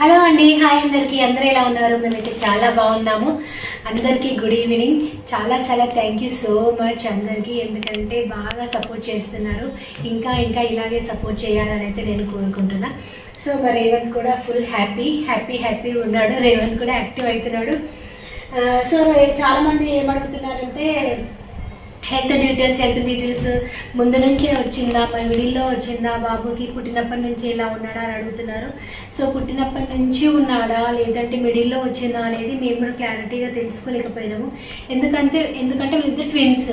Hello అండి hi అందరికీ. అందరూ ఎలా ఉన్నారు? మేమైతే చాలా బాగున్నాము. అందరికీ గుడ్ ఈవినింగ్. చాలా చాలా థ్యాంక్ యూ సో మచ్ అందరికీ. ఎందుకంటే బాగా సపోర్ట్ చేస్తున్నారు. ఇంకా ఇంకా ఇలాగే సపోర్ట్ చేయాలని అయితే నేను కోరుకుంటున్నా. సో మా రేవంత్ కూడా ఫుల్ హ్యాపీ హ్యాపీ హ్యాపీ ఉన్నాడు. రేవంత్ కూడా యాక్టివ్ అవుతున్నాడు. సో చాలామంది ఏమడుగుతున్నారంటే హెల్త్ డీటెయిల్స్ హెల్త్ డీటెయిల్స్ ముందు నుంచే వచ్చిందా? మరి మిడిల్లో వచ్చిందా? బాబుకి పుట్టినప్పటి నుంచి ఎలా ఉన్నాడా అని అడుగుతున్నారు. సో పుట్టినప్పటి నుంచి ఉన్నాడా? లేదంటే మిడిల్లో వచ్చిందా అనేది మేము కూడా క్లారిటీగా తెలుసుకోలేకపోయినాము. ఎందుకంటే ఎందుకంటే వీళ్ళిద్దరు ట్విన్స్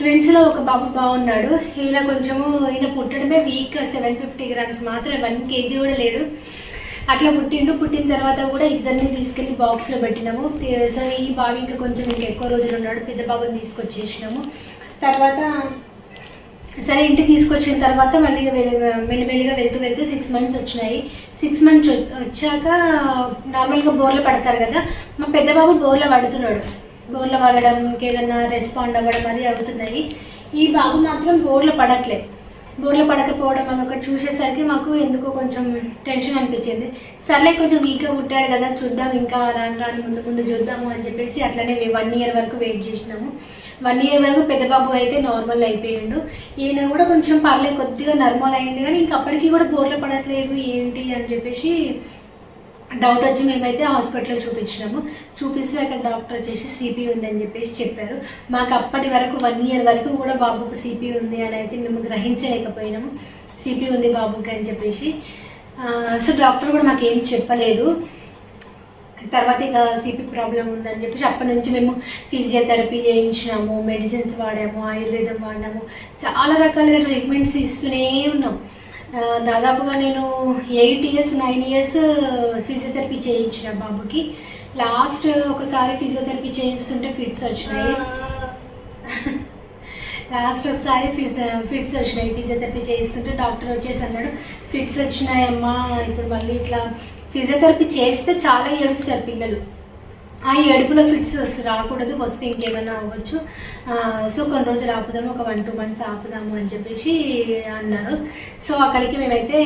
ట్విన్స్లో ఒక బాబు బాగున్నాడు. ఈయన కొంచెము ఈయన పుట్టడమే వీక్ సెవెన్ ఫిఫ్టీ గ్రామ్స్ మాత్రం వన్ కేజీ కూడా లేడు. అట్లా పుట్టిండు. పుట్టిన తర్వాత కూడా ఇద్దరిని తీసుకెళ్ళి బాక్స్లో పెట్టినాము. సరే సో ఈ బాబు ఇంకా కొంచెం ఇంకా ఎక్కువ రోజులు ఉన్నాడు. పెద్ద బాబుని తీసుకొచ్చేసినాము. తర్వాత సరే ఇంటికి తీసుకొచ్చిన తర్వాత మళ్ళీ మెల్లిమెల్లిగా వెళ్తూ వెళ్తూ సిక్స్ మంత్స్ వచ్చినాయి. సిక్స్ మంత్స్ వచ్చాక నార్మల్గా బోర్లు పడతారు కదా. మా పెద్ద బాబు బోర్లో పడుతున్నాడు. బోర్లు పడడం ఏదైనా రెస్పాండ్ అవ్వడం అది అవుతున్నాయి. ఈ బాబు మాత్రం బోర్లు పడట్లేదు బోర్లో పడకపోవడం అని ఒకటి చూసేసరికి మాకు ఎందుకో కొంచెం టెన్షన్ అనిపించింది. సర్లే కొంచెం వీక్గా పుట్టాడు కదా చూద్దాం ఇంకా రాను రాను ముందు ముందు చూద్దాము అని చెప్పేసి అట్లనే వన్ ఇయర్ వరకు వెయిట్ చేసినాము. వన్ ఇయర్ వరకు పెద్ద బాబు అయితే నార్మల్ అయిపోయిండు. ఈయన కూడా కొంచెం పర్లేదు కొద్దిగా నార్మల్ అయ్యింది కానీ ఇంకప్పటికీ కూడా బోర్లో పడట్లేదు ఏంటి అని చెప్పేసి డౌట్ వచ్చి మేమైతే హాస్పిటల్లో చూపించినాము. చూపిస్తే అక్కడ డాక్టర్ వచ్చేసి సిపి ఉందని చెప్పేసి చెప్పారు. మాకు అప్పటి వరకు వన్ ఇయర్ వరకు కూడా బాబుకు సిపి ఉంది అని అయితే మేము గ్రహించలేకపోయినాము. సిపి ఉంది బాబుకి అని చెప్పేసి. సో డాక్టర్ కూడా మాకు ఏం చెప్పలేదు. తర్వాత ఇక సిపి ప్రాబ్లం ఉందని చెప్పేసి అప్పటి నుంచి మేము ఫిజియోథెరపీ చేయించినాము మెడిసిన్స్ వాడాము ఆయుర్వేదం వాడినాము. చాలా రకాలుగా ట్రీట్మెంట్స్ ఇస్తూనే ఉన్నాం. దాదాపుగా నేను eight years nine years physiotherapy చేయించిన బాబుకి. లాస్ట్ ఒకసారి ఫిజియోథెరపీ చేయిస్తుంటే ఫిట్స్ వచ్చినాయి. లాస్ట్ ఒకసారి ఫిట్స్ ఫిట్స్ వచ్చినాయి. ఫిజియోథెరపీ చేయిస్తుంటే డాక్టర్ వచ్చేసి అన్నాడు ఫిట్స్ వచ్చినాయమ్మా ఇప్పుడు మళ్ళీ ఇట్లా ఫిజియోథెరపీ చేస్తే చాలా ఏడుస్తారు పిల్లలు. ఆ ఏడుపులో ఫిట్స్ రాకూడదు వస్తే ఇంకేమైనా అవ్వచ్చు. సో కొన్ని రోజులు ఆపుదాము ఒక వన్ టూ మంత్స్ ఆపుదాము అని చెప్పేసి అన్నారు. సో అక్కడికి మేమైతే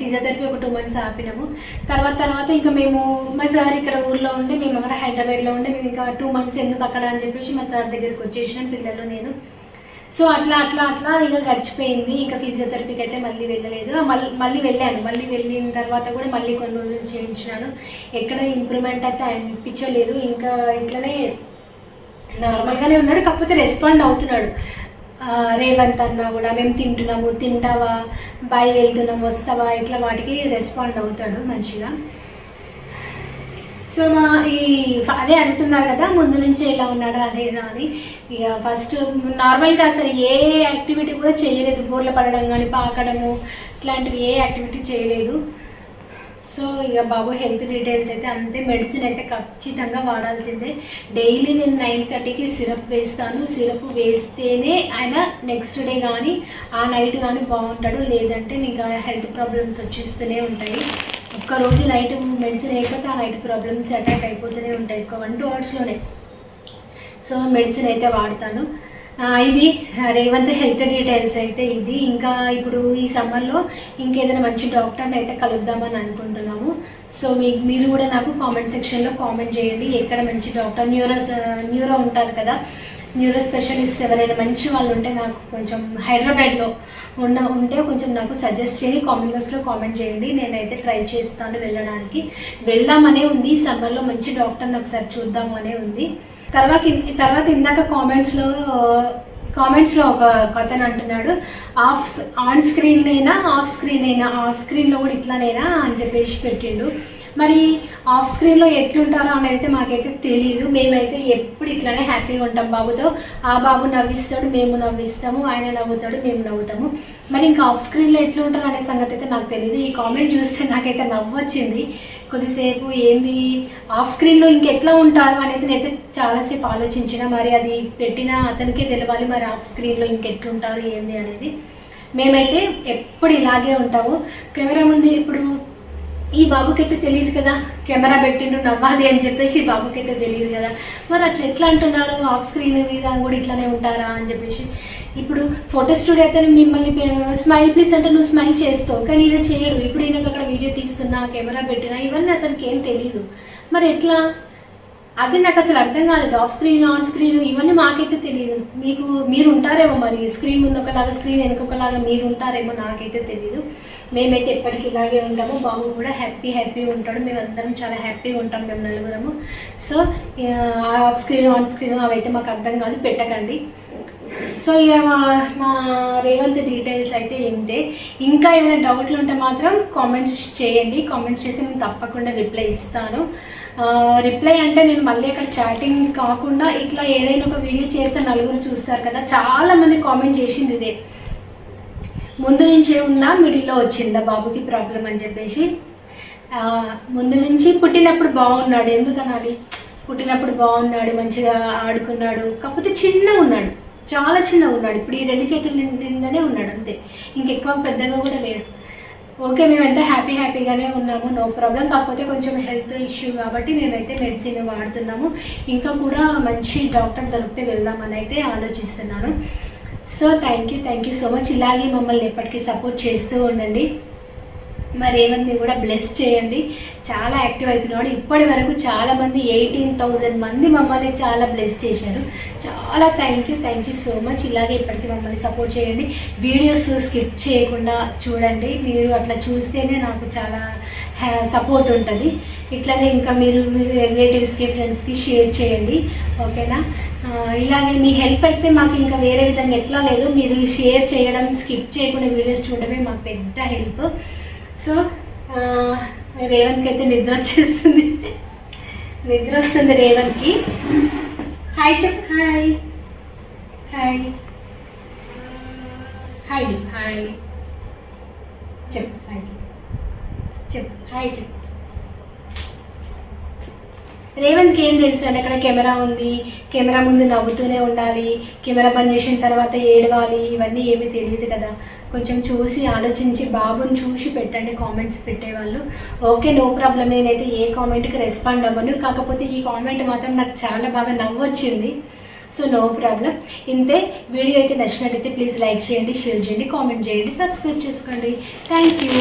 ఫిజియోథెరపీ ఒక టూ మంత్స్ ఆపినాము. తర్వాత తర్వాత ఇంకా మేము మా సార్ ఇక్కడ ఊర్లో ఉండే మేము అక్కడ హైదరాబాద్లో ఉండే మేము ఇంకా టూ మంత్స్ ఎందుకు అక్కడ అని చెప్పేసి మా సార్ దగ్గరికి వచ్చేసినాం పిల్లలు నేను. సో అట్లా అట్లా అట్లా ఇక గడిచిపోయింది. ఇంకా ఫిజియోథెరపీకి అయితే మళ్ళీ వెళ్ళలేదు. మళ్ళీ మళ్ళీ వెళ్ళాను. మళ్ళీ వెళ్ళిన తర్వాత కూడా మళ్ళీ కొన్ని రోజులు చేయించినాను. ఎక్కడ ఇంప్రూవ్మెంట్ అయితే అనిపించలేదు. ఇంకా ఇట్లనే నార్మల్గానే ఉన్నాడు. కాకపోతే రెస్పాండ్ అవుతున్నాడు. రేవంత్ అన్నా కూడా మేము తింటున్నాము. తింటావా? బాయ్ వెళ్తున్నాము. వస్తావా? ఇట్లా వాటికి రెస్పాండ్ అవుతాడు మంచిగా. సో మా ఈ అదే అడుగుతున్నారు కదా ముందు నుంచి ఎలా ఉన్నాడా అదేనా అని. ఇక ఫస్ట్ నార్మల్గా అసలు ఏ యాక్టివిటీ కూడా చేయలేదు. బోర్ల పడడం కానీ పాకడము ఇట్లాంటివి ఏ యాక్టివిటీ చేయలేదు. సో ఇక బాబు హెల్త్ డీటెయిల్స్ అయితే అంతే మెడిసిన్ అయితే ఖచ్చితంగా వాడాల్సిందే. డైలీ నేను నైన్ థర్టీకి సిరప్ వేస్తాను. సిరప్ వేస్తేనే ఆయన నెక్స్ట్ డే కానీ ఆ నైట్ కానీ బాగుంటాడు. లేదంటే ఇంకా హెల్త్ ప్రాబ్లమ్స్ వచ్చేస్తూనే ఉంటాయి. ఒక్క రోజు నైట్ మెడిసిన్ వేయకపోతే ఆ నైట్ ప్రాబ్లమ్స్ అటాక్ అయిపోతూనే ఉంటాయి ఒక వన్ టూ అవర్స్లోనే సో మెడిసిన్ అయితే వాడతాను. ఇది రేవంత్ హెల్త్ డీటెయిల్స్ అయితే ఇది ఇంకా ఇప్పుడు ఈ సమ్మర్లో ఇంకేదైనా మంచి డాక్టర్ని అయితే కలుద్దామని అనుకుంటున్నాము. సో మీ మీరు కూడా నాకు కామెంట్ సెక్షన్లో కామెంట్ చేయండి. ఎక్కడ మంచి డాక్టర్ న్యూరో న్యూరో ఉంటారు కదా న్యూరో స్పెషలిస్ట్ ఎవరైనా మంచి వాళ్ళు ఉంటే నాకు కొంచెం హైదరాబాద్లో ఉన్న ఉంటే కొంచెం నాకు సజెస్ట్ చేయండి కామెంట్ బాక్స్లో కామెంట్ చేయండి. నేనైతే ట్రై చేస్తాను వెళ్ళడానికి. వెళ్దామనే ఉంది. ఈ సమ్మర్లో మంచి డాక్టర్ని ఒకసారి చూద్దాము అనే ఉంది. తర్వాత తర్వాత ఇందాక కామెంట్స్లో కామెంట్స్లో ఒక కథను అంటున్నాడు. ఆఫ్ ఆన్ స్క్రీన్ అయినా ఆఫ్ స్క్రీన్ అయినా ఆఫ్ స్క్రీన్లో కూడా ఇట్లానైనా అని చెప్పేసి పెట్టిండు. మరి ఆఫ్ స్క్రీన్లో ఎట్లుంటారో అని అయితే మాకైతే తెలియదు మేమైతే ఎప్పుడు ఇట్లానే హ్యాపీగా ఉంటాం బాబుతో. ఆ బాబు నవ్విస్తాడు మేము నవ్విస్తాము ఆయన నవ్వుతాడు మేము నవ్వుతాము. మరి ఇంకా ఆఫ్ స్క్రీన్లో ఎట్లుంటారు అనే సంగతి అయితే నాకు తెలియదు ఈ కామెంట్ చూస్తే నాకైతే నవ్వు వచ్చింది కొద్దిసేపు ఏంది ఆఫ్ స్క్రీన్లో ఇంకెట్లా ఉంటారు అనేది నేనైతే చాలాసేపు ఆలోచించిన. మరి అది పెట్టిన అతనికే తెలవాలి మరి ఆఫ్ స్క్రీన్లో ఇంకెట్లుంటారు ఏంది అనేది. మేమైతే ఎప్పుడు ఇలాగే ఉంటాము. కెమెరా ముందు ఇప్పుడు ఈ బాబుకైతే తెలియదు కదా కెమెరా పెట్టిండు నవ్వాలి అని చెప్పేసి బాబుకైతే తెలియదు కదా. మరి అట్లా ఎట్లా అంటున్నారు? ఆఫ్ స్క్రీన్ మీద కూడా ఇట్లానే ఉంటారా అని చెప్పేసి. ఇప్పుడు ఫోటో స్టూడియో అయితే మిమ్మల్ని స్మైల్ ప్లీజ్ అంటే నువ్వు స్మైల్ చేస్తావు కానీ ఈయన చేయడు. ఇప్పుడు ఈయనకు అక్కడ వీడియో తీస్తున్నా కెమెరా పెట్టినా ఇవన్నీ అతనికి ఏం తెలియదు మరి ఎట్లా? అది నాకు అసలు అర్థం కాలేదు. ఆఫ్ స్క్రీన్ ఆన్ స్క్రీన్ ఇవన్నీ మాకైతే తెలియదు. మీకు మీరు ఉంటారేమో మరి. స్క్రీన్ ముందు ఒకలాగా స్క్రీన్ వెనుకొకలాగా మీరు ఉంటారేమో నాకైతే తెలియదు మేమైతే ఎప్పటికీ ఇలాగే ఉంటాము. బాబు కూడా హ్యాపీ హ్యాపీ ఉంటాడు. మేమందరం చాలా హ్యాపీగా ఉంటాం మేము నలుగురము. So off screen on screen అవైతే మాకు అర్థం కాదు. పెట్టకండి. సో ఇక మా మా రేవంత్ డీటెయిల్స్ అయితే ఇంతే ఇంకా ఏమైనా డౌట్లు ఉంటే మాత్రం కామెంట్స్ చేయండి. కామెంట్స్ చేసి నేను తప్పకుండా రిప్లై ఇస్తాను. రిప్లై అంటే నేను మళ్ళీ అక్కడ చాటింగ్ కాకుండా ఇట్లా ఏదైనా ఒక వీడియో చేస్తే నలుగురు చూస్తారు కదా. చాలా మంది కామెంట్ చేసింది ఇదే. ముందు నుంచే ఉందా మిడిల్లో వచ్చిందా బాబుకి ప్రాబ్లం అని చెప్పేసి? ముందు నుంచి పుట్టినప్పుడు బాగున్నాడు. ఎందుకనాలి పుట్టినప్పుడు బాగున్నాడు మంచిగా ఆడుకున్నాడు. కాకపోతే చిన్న ఉన్నాడు. చాలా చిన్న ఉన్నాడు. ఇప్పుడు ఈ రెండు చేతుల నిండానే ఉన్నాడు అంతే. ఇంకెక్కువ పెద్దగా కూడా లేడు. ఓకే మేమైతే హ్యాపీ హ్యాపీగానే ఉన్నాము. నో ప్రాబ్లం కాకపోతే కొంచెం హెల్త్ ఇష్యూ కాబట్టి మేమైతే మెడిసిన్ వాడుతున్నాము. ఇంకా కూడా మంచి డాక్టర్ దొరికితే వెళ్దామని అయితే ఆలోచిస్తున్నాను. So thank you thank you so much ఇలాగే మమ్మల్ని ఎప్పటికీ సపోర్ట్ చేస్తూ ఉండండి. మరి ఏమంది కూడా బ్లెస్ చేయండి. చాలా యాక్టివ్ అవుతున్నాడు. ఇప్పటి వరకు చాలా మంది ఎయిటీన్ థౌజండ్ మంది మమ్మల్ని చాలా బ్లెస్ చేశారు. చాలా thank you thank you so much ఇలాగే ఇప్పటికీ మమ్మల్ని సపోర్ట్ చేయండి. వీడియోస్ స్కిప్ చేయకుండా చూడండి. మీరు అట్లా చూస్తేనే నాకు చాలా సపోర్ట్ ఉంటుంది. ఇట్లానే ఇంకా మీరు మీ రిలేటివ్స్కి ఫ్రెండ్స్కి షేర్ చేయండి. ఓకేనా ఇలాగే మీ హెల్ప్ అయితే మాకు ఇంకా వేరే విధంగా ఎట్లా లేదు. మీరు షేర్ చేయడం స్కిప్ చేయకుండా వీడియోస్ చూడడమే మాకు పెద్ద హెల్ప్ సో రేవంత్కి అయితే నిద్ర వచ్చేస్తుంది. నిద్ర వస్తుంది రేవంత్కి హాయ్ చెప్పు హాయ్ హాయ్ హాయ్ చెప్పు హాయ్ చెప్పు హాయ్ చెప్పు చెప్పు హాయ్ చెప్పు రేవంత్కి ఏం తెలుసు? అని అక్కడ కెమెరా ఉంది? కెమెరా ముందు నవ్వుతూనే ఉండాలి. కెమెరా బంద్ చేసిన తర్వాత ఏడవాలి. ఇవన్నీ ఏమీ తెలియదు కదా. కొంచెం చూసి ఆలోచించి బాబుని చూసి పెట్టండి కామెంట్స్ పెట్టేవాళ్ళు. ఓకే నో ప్రాబ్లం నేనైతే ఏ కామెంట్కి రెస్పాండ్ అవ్వను. కాకపోతే ఈ కామెంట్ మాత్రం నాకు చాలా బాగా నవ్వొచ్చింది. సో నో ప్రాబ్లం ఇంతే వీడియో అయితే నచ్చినట్టయితే ప్లీజ్ లైక్ చేయండి షేర్ చేయండి కామెంట్ చేయండి సబ్స్క్రైబ్ చేసుకోండి. Thank you